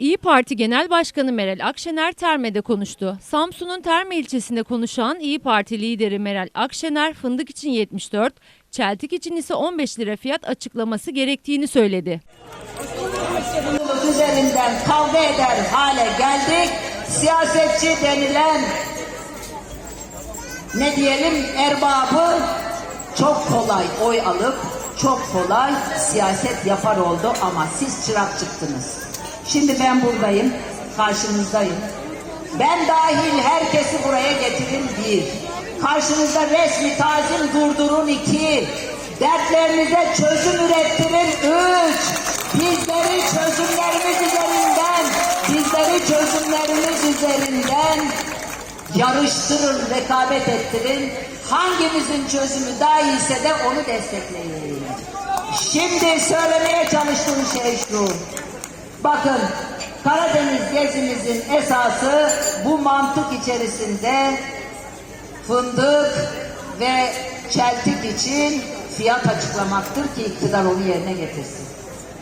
İyi Parti Genel Başkanı Meral Akşener Terme'de konuştu. Samsun'un Terme ilçesinde konuşan İyi Parti lideri Meral Akşener fındık için 74, çeltik için ise 15 lira fiyat açıklaması gerektiğini söyledi. Üzerinden kavga eder hale geldik. Siyasetçi denilen ne diyelim erbabı çok kolay oy alıp çok kolay siyaset yapar oldu ama siz çırak çıktınız. Şimdi ben buradayım, karşınızdayım. Ben dahil herkesi buraya getirin bir. Karşınızda resmi tazim durdurun iki. Dertlerinize çözüm ürettirin üç. Bizleri çözümlerimiz üzerinden, bizleri çözümlerimiz üzerinden yarıştırın, rekabet ettirin. Hangimizin çözümü daha iyiyse de onu destekleyin. Şimdi söylemeye çalıştığım şey şu. Bakın Karadeniz gezimizin esası bu mantık içerisinde fındık ve çeltik için fiyat açıklamaktır ki iktidar onu yerine getirsin.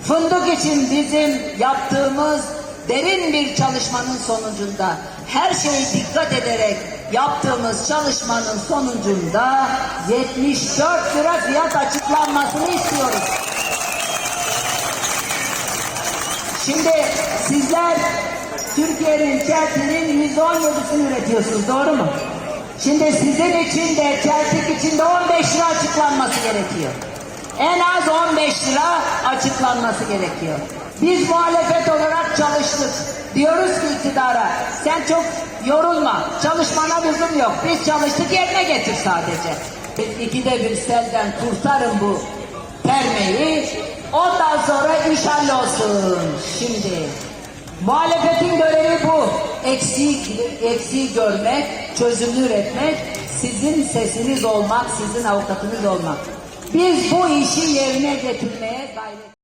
Fındık için bizim yaptığımız derin bir çalışmanın sonucunda her şeyi dikkat ederek yaptığımız çalışmanın sonucunda 74 lira fiyat açıklanmasını istiyoruz. Şimdi sizler Türkiye'nin çeltinin %17'sini üretiyorsunuz doğru mu? Şimdi sizin için de çeltik için de 15 lira açıklanması gerekiyor. En az 15 lira açıklanması gerekiyor. Biz muhalefet olarak çalıştık. Diyoruz ki iktidara sen çok yorulma. Çalışmana lüzum yok. Biz çalıştık yerine getir sadece. İkide bir selden kurtarın bu sonra iş hallolsun. Şimdi muhalefetin görevi bu. Eksiği, eksiği görmek, çözümü üretmek, sizin sesiniz olmak, sizin avukatınız olmak. Biz bu işi yerine getirmeye gayret